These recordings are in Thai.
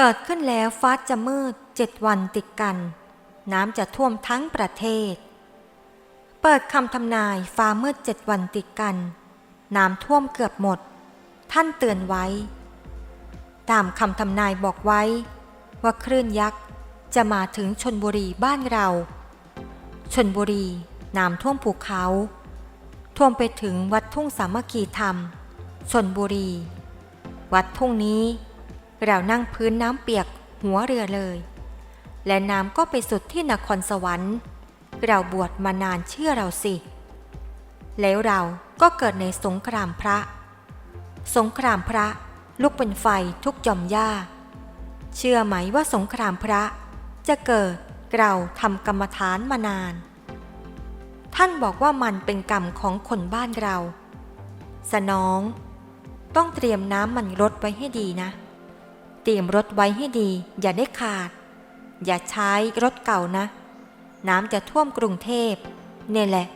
เกิดขึ้นแล้วฟ้าจะมืดเจ็ดวันติดกัน น้ำจะท่วมทั้งประเทศ เปิดคำทำนายฟ้ามืดเจ็ดวันติดกัน น้ำท่วมเกือบหมด ท่านเตือนไว้ ตามคำทำนายบอกไว้ ว่าคลื่นยักษ์จะมาถึงชนบุรีบ้านเราชนบุรีน้ำท่วมภูเขา ท่วมไปถึงวัดทุ่งสามัคคีธรรมชนบุรี วัดทุ่งนี้ เรานั่งพื้นน้ำเปียกหัวเรือเลย และน้ำก็ไปสุดที่นครสวรรค์ เราบวชมานานเชื่อเราสิ แล้วเราก็เกิดในสงครามพระ สงครามพระลุกเป็นไฟทุกจอมหญ้า เชื่อไหมว่าสงครามพระ จะเกิดเราทำกรรมฐานมานาน ท่านบอกว่ามันเป็นกรรมของคนบ้านเรา สนอง ต้องเตรียมน้ำมันรดไว้ให้ดีนะ เตรียมรถไว้ให้ดี อย่าได้ขาด อย่าใช้รถเก่านะ น้ำจะท่วมกรุงเทพเนี่ยแหละ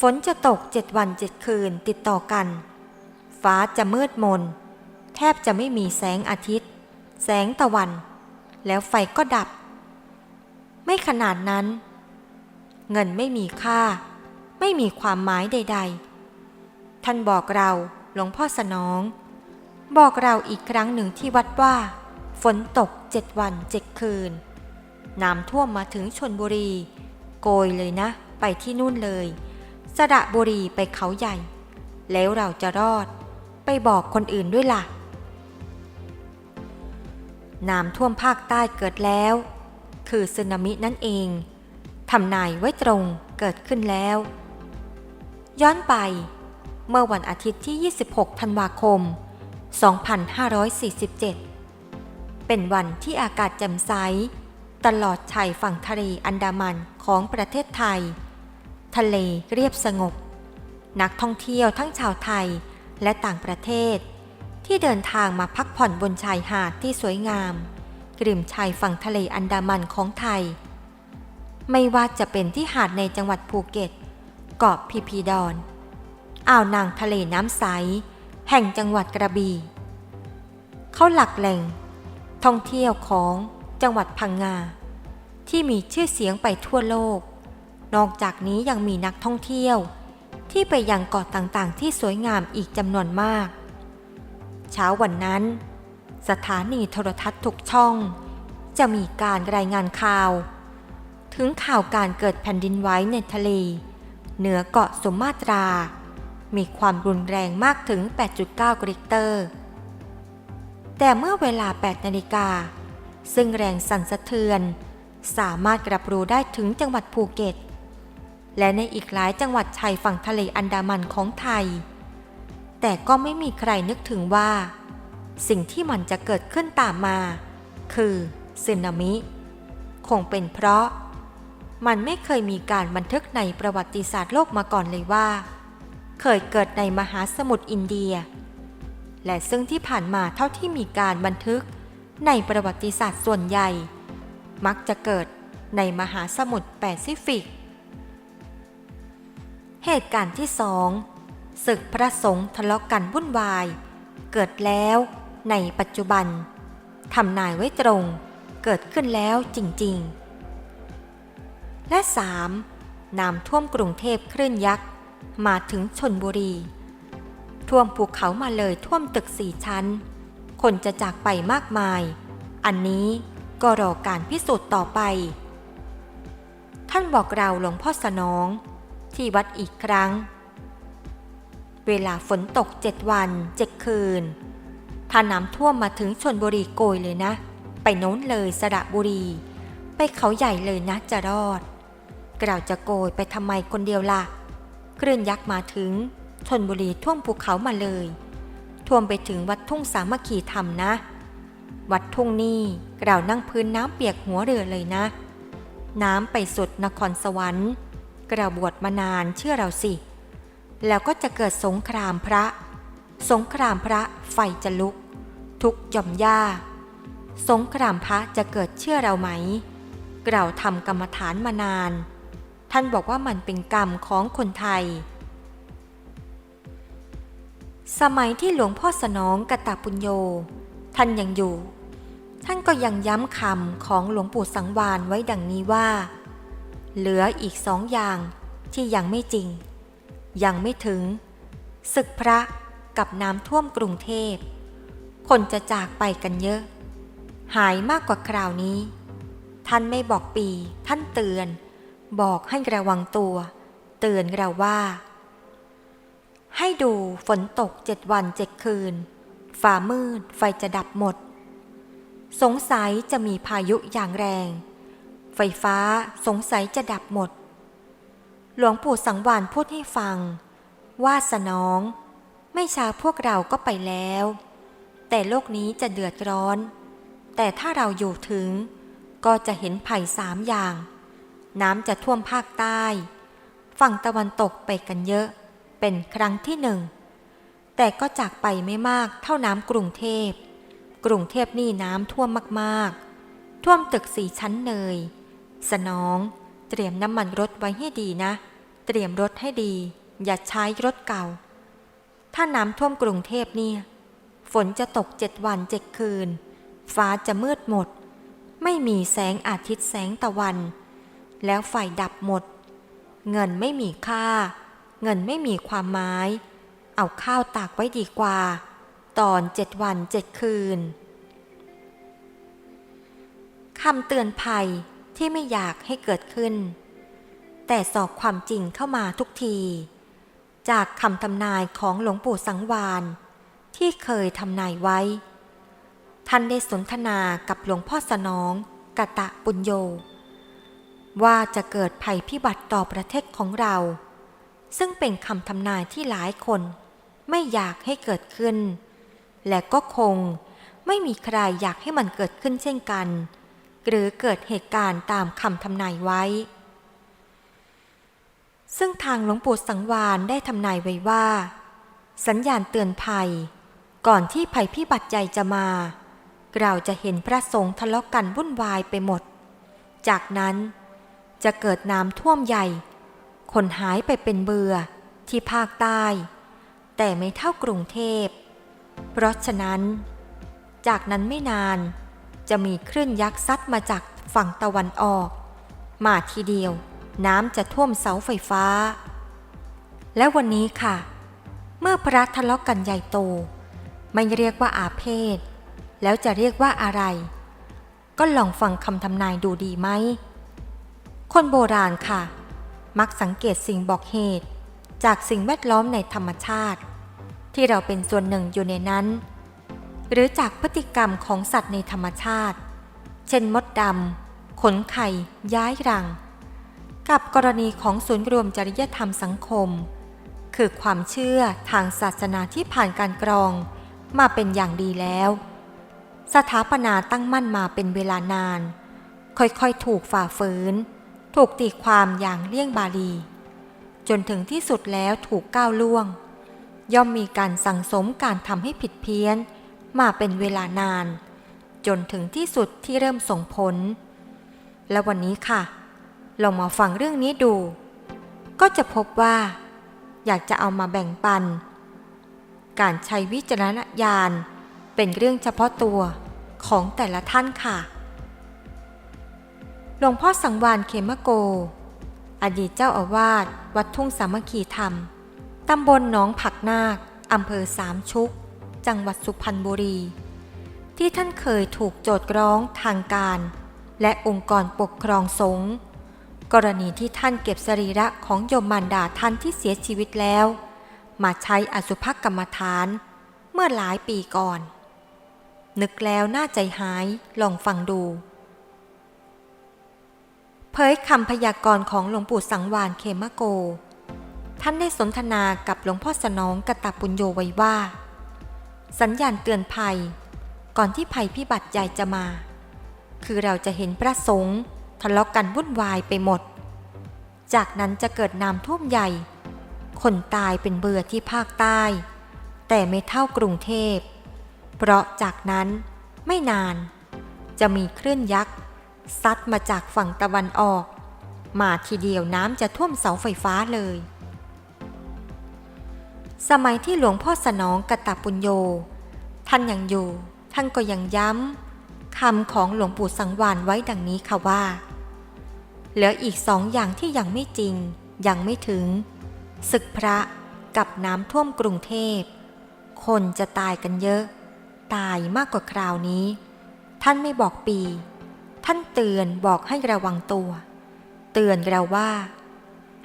ฝนจะตกเจ็ดวันเจ็ดคืนติดต่อกัน ฟ้าจะมืดมน แทบจะไม่มีแสงอาทิตย์ แสงตะวัน แล้วไฟก็ดับ ไม่ขนาดนั้น เงินไม่มีค่า ไม่มีความหมายใด ๆ ท่านบอกเราหลวงพ่อสนอง บอกเราอีกครั้งหนึ่งที่วัดว่า ฝนตกเจ็ดวันเจ็ดคืน น้ำท่วมมาถึงชนบุรี โกยเลยนะ ไปที่นู่นเลย สระบุรีไปเขาใหญ่ แล้วเราจะรอด ไปบอกคนอื่นด้วยล่ะ น้ำท่วมภาคใต้เกิดแล้ว คือสึนามินั่นเองทำนายไว้ตรงเกิดขึ้นแล้ว ย้อนไป เมื่อวันอาทิตย์ที่ 26 ธันวาคม 2547 เป็นวันที่อากาศแจ่มใส ตลอดชายฝั่งทะเลอันดามันของประเทศไทย ทะเลเรียบสงบ นักท่องเที่ยวทั้งชาวไทยและต่างประเทศ ที่เดินทางมาพักผ่อนบนชายหาดที่สวยงามกริมชายฝั่งทะเลอันดามันของไทย ไม่ว่าจะเป็นที่หาดในจังหวัดภูเก็ต เกาะพีพีดอน อ่าวนางทะเลน้ำใส แห่งจังหวัดกระบี่เขาหลักแหล่ง ท่องเที่ยวของจังหวัดพังงา ที่มีชื่อเสียงไปทั่วโลก นอกจากนี้ยังมีนักท่องเที่ยว ที่ไปยังเกาะต่างๆ ที่สวยงามอีกจำนวนมาก เช้าวันนั้น สถานีโทรทัศน์ทุกช่อง จะมีการรายงานข่าว ถึงข่าวการเกิดแผ่นดินไหวในทะเล เหนือเกาะสุมาตรา มีความรุนแรงมากถึง 8.9 กริกเตอร์ แต่เมื่อเวลา 8 นาฬิกา ซึ่งแรงสั่นสะเทือน สามารถกรับรู้ได้ถึงจังหวัดภูเก็ต และในอีกหลายจังหวัดชายฝั่งทะเลอันดามันของไทย แต่ก็ไม่มีใครนึกถึงว่า สิ่งที่มันจะเกิดขึ้นตามมา คือสึนามิ คงเป็นเพราะ มันไม่เคยมีการบันทึกในประวัติศาสตร์โลกมาก่อนเลยว่า เคยเกิดในมหาสมุทรอินเดีย และซึ่งที่ผ่านมาเท่าที่มีการบันทึกในประวัติศาสตร์ส่วนใหญ่ มักจะเกิดในมหาสมุทรแปซิฟิก เหตุการณ์ที่สองศึกพระสงฆ์ทะเลาะกันวุ่นวาย เกิดแล้วในปัจจุบันทำนายไว้ตรง เกิดขึ้นแล้วจริง ๆ และ 3. น้ำท่วมกรุงเทพคลื่นยักษ์ มาถึงชนบุรี ท่วมภูเขามาเลยท่วมตึกสี่ชั้น คนจะจากไปมากมาย อันนี้ก็รอการพิสูจน์ต่อไป ท่านบอกเราหลวงพ่อสนอง ที่วัดอีกครั้ง เวลาฝนตกเจ็ดวันเจ็ดคืน ถ้าน้ำท่วมมาถึงชนบุรีโกยเลยนะ ไปโน้นเลยสระบุรี ไปเขาใหญ่เลยนะจะรอดเราจะโกยไปทำไมคนเดียวล่ะ คลื่นยักษ์มาถึงชนบุรีท่วมภูเขามาเลย ท่วมไปถึงวัดทุ่งสามัคคีธรรมนะ วัดทุ่งนี่เรานั่งพื้นน้ำเปียกหัวเรือเลยนะ น้ำไปสุดนครสวรรค์กระบวดมานานเชื่อเราสิ แล้วก็จะเกิดสงครามพระ สงครามพระไฟจะลุก ทุกหย่อมหญ้าสงครามพระจะเกิดเชื่อเราไหม เราทำกรรมฐานมานาน ท่านบอกว่ามันเป็นกรรมของคนไทย สมัยที่หลวงพ่อสนองกตปุญโย ท่านยังอยู่ ท่านก็ยังย้ำคำของหลวงปู่สังวานไว้ดังนี้ว่า เหลืออีกสองอย่างที่ยังไม่จริง ยังไม่ถึง ศึกพระกับน้ำท่วมกรุงเทพ คนจะจากไปกันเยอะ หายมากกว่าคราวนี้ ท่านไม่บอกปี ท่านเตือน บอกให้ระวังตัว เตือนเราว่า ให้ดูฝนตกเจ็ดวันเจ็ดคืน ฝ่ามืดไฟจะดับหมด สงสัยจะมีพายุอย่างแรง ไฟฟ้าสงสัยจะดับหมด หลวงปู่สังวานพูดให้ฟัง ว่าสนอง ไม่ช้าพวกเราก็ไปแล้ว แต่โลกนี้จะเดือดร้อน แต่ถ้าเราอยู่ถึงก็จะเห็นภัยสามอย่าง น้ำจะท่วมภาคใต้ ฝั่งตะวันตกไปกันเยอะ เป็นครั้งที่หนึ่ง แต่ก็จากไปไม่มากเท่าน้ำกรุงเทพ กรุงเทพนี่น้ำท่วมมากๆ ท่วมตึกสี่ชั้นเลย สนอง เตรียมน้ำมันรถไว้ให้ดีนะ เตรียมรถให้ดี อย่าใช้รถเก่า ถ้าน้ำท่วมกรุงเทพเนี่ยฝนจะตกเจ็ดวันเจ็ดคืน ฟ้าจะมืดหมด ไม่มีแสงอาทิตย์แสงตะวัน แล้วไฟดับหมด เงินไม่มีค่า เงินไม่มีความหมาย เอาข้าวตากไว้ดีกว่า ตอนเจ็ดวันเจ็ดคืนคำเตือนภัยที่ไม่อยากให้เกิดขึ้น แต่สอบความจริงเข้ามาทุกที จากคำทำนายของหลวงปู่สังวานที่เคยทำนายไว้ ท่านได้สนทนากับหลวงพ่อสนองกะตะปุญโย ว่าจะเกิดภัยพิบัติต่อประเทศของเรา ซึ่งเป็นคำทำนายที่หลายคน ไม่อยากให้เกิดขึ้น และก็คงไม่มีใครอยากให้มันเกิดขึ้นเช่นกัน หรือเกิดเหตุการณ์ตามคำทำนายไว้ ซึ่งทางหลวงปู่สังวานได้ทำนายไว้ว่า สัญญาณเตือนภัย ก่อนที่ภัยพิบัติใหญ่จะมาเราจะเห็นพระสงฆ์ทะเลาะกันวุ่นวายไปหมด จากนั้น จะเกิดน้ำท่วมใหญ่ คนหายไปเป็นเบือที่ภาคใต้ แต่ไม่เท่ากรุงเทพ เพราะฉะนั้น จากนั้นไม่นานจะมีคลื่นยักษ์ซัดมาจากฝั่งตะวันออก มาทีเดียวน้ำจะท่วมเสาไฟฟ้า และวันนี้ค่ะ เมื่อพระทะเลาะกันใหญ่โต ไม่เรียกว่าอาเพศ แล้วจะเรียกว่าอะไร ก็ลองฟังคำทำนายดูดีไหม คนโบราณค่ะ มักสังเกตสิ่งบอกเหตุ จากสิ่งแวดล้อมในธรรมชาติ ที่เราเป็นส่วนหนึ่งอยู่ในนั้น หรือจากพฤติกรรมของสัตว์ในธรรมชาติ เช่นมดดำขนไข่ย้ายรัง กับกรณีของศูนย์รวมจริยธรรมสังคม คือความเชื่อทางศาสนาที่ผ่านการกรองมาเป็นอย่างดีแล้ว สถาปนาตั้งมั่นมาเป็นเวลานาน ค่อยๆ ถูกฝ่าฝืน ถูกตีความอย่างเลี่ยงบาลี จนถึงที่สุดแล้วถูกก้าวล่วง ย่อมมีการสั่งสมการทำให้ผิดเพี้ยน มาเป็นเวลานาน จนถึงที่สุดที่เริ่มส่งผล และวันนี้ค่ะ ลองมาฟังเรื่องนี้ดู ก็จะพบว่า อยากจะเอามาแบ่งปัน การใช้วิจารณญาณเป็นเรื่องเฉพาะตัวของแต่ละท่านค่ะ หลวงพ่อสังวานเขมโก อดีตเจ้าอาวาสวัดทุ่งสามัคคีธรรม ตำบลหนองผักนาคอำเภอสามชุก จังหวัดสุพรรณบุรี ที่ท่านเคยถูกโจทย์ร้องทางการ และองค์กรปกครองสงฆ์กรณีที่ท่านเก็บสรีระของโยมมารดาท่านที่เสียชีวิตแล้ว มาใช้อสุภกรรมฐาน เมื่อหลายปีก่อน นึกแล้วน่าใจหายลองฟังดู เผยคำพยากรณ์ของหลวงปู่สังวานเคมโก ท่านได้สนทนากับหลวงพ่อสนองกตปุญโยไว้ว่า สัญญาณเตือนภัย ก่อนที่ภัยพิบัติใหญ่จะมา คือเราจะเห็นพระสงฆ์ทะเลาะกันวุ่นวายไปหมด จากนั้นจะเกิดน้ำท่วมใหญ่ คนตายเป็นเบื่อที่ภาคใต้ แต่ไม่เท่ากรุงเทพ เพราะจากนั้นไม่นานจะมีคลื่นยักษ์ ซัดมาจากฝั่งตะวันออก มาทีเดียวน้ำจะท่วมเสาไฟฟ้าเลย สมัยที่หลวงพ่อสนองกตปุญโย ท่านยังอยู่ ท่านก็ยังย้ำคคำของหลวงปู่สังวานไว้ดังนี้ค่ะว่า เหลืออีกสองอย่างที่ยังไม่จริง ยังไม่ถึง ศึกพระกับน้ำท่วมกรุงเทพ คนจะตายกันเยอะ ตายมากกว่าคราวนี้ ท่านไม่บอกปี ท่านเตือนบอกให้ระวังตัว เตือนเราว่า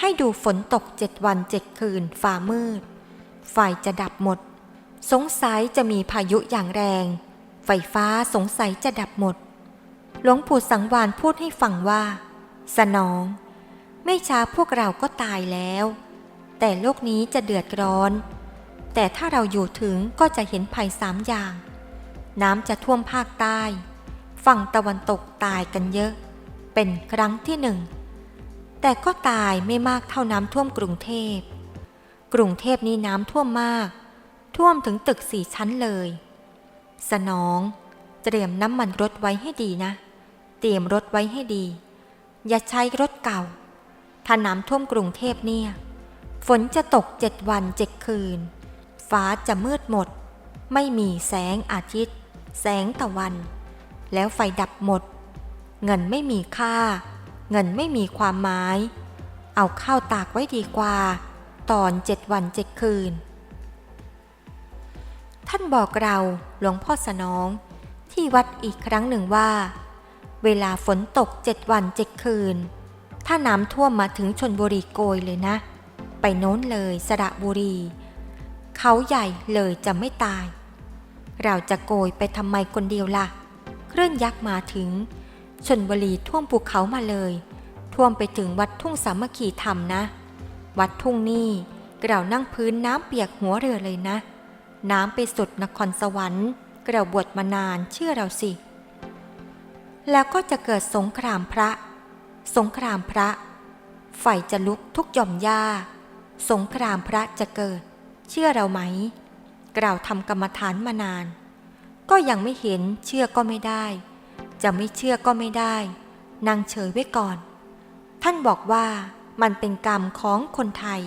ให้ดูฝนตกเจ็ดวันเจ็ดคืนฟ้ามืด ไฟจะดับหมด สงสัยจะมีพายุอย่างแรง ไฟฟ้าสงสัยจะดับหมด หลวงปู่สังวานพูดให้ฟังว่า สนอง ไม่ช้าพวกเราก็ตายแล้ว แต่โลกนี้จะเดือดร้อน แต่ถ้าเราอยู่ถึงก็จะเห็นภัยสามอย่าง น้ำจะท่วมภาคใต้ ฝั่งตะวันตกตายกันเยอะ เป็นครั้งที่หนึ่ง แต่ก็ตายไม่มากเท่าน้ำท่วมกรุงเทพ กรุงเทพนี้น้ำท่วมมาก ท่วมถึงตึกสี่ชั้นเลย สนอง เตรียมน้ำมันรถไว้ให้ดีนะ เตรียมรถไว้ให้ดี อย่าใช้รถเก่า ถ้าน้ำท่วมกรุงเทพเนี่ย ฝนจะตกเจ็ดวันเจ็ดคืน ฟ้าจะมืดหมด ไม่มีแสงอาทิตย์ แสงตะวัน แล้วไฟดับหมด เงินไม่มีค่า เงินไม่มีความหมาย เอาข้าวตากไว้ดีกว่า ตอนเจ็ดวันเจ็ดคืน ท่านบอกเราหลวงพ่อสนอง ที่วัดอีกครั้งหนึ่งว่า เวลาฝนตกเจ็ดวันเจ็ดคืน ถ้าน้ำท่วมมาถึงชนบุรีโกยเลยนะ ไปโน้นเลยสระบุรี เขาใหญ่เลยจะไม่ตายเราจะโกยไปทำไมคนเดียวล่ะ คลื่อนยักษ์มาถึงชนบุรีท่วมภูเขามาเลย ท่วมไปถึงวัดทุ่งสามัคคีธรรมนะ วัดทุ่งนี่เรานั่งพื้นน้ำเปียกหัวเรือเลยนะ น้ำไปสุดนครสวรรค์เราบวชมานานเชื่อเราสิ แล้วก็จะเกิดสงครามพระ สงครามพระ ไฟจะลุกทุกหย่อมหญ้า สงครามพระจะเกิด เชื่อเราไหม เราทำกรรมฐานมานาน ก็ยังไม่เห็นเชื่อก็ไม่ได้ จะไม่เชื่อก็ไม่ได้นางเฉยไว้ก่อน ท่านบอกว่ามันเป็นกรรมของคนไทย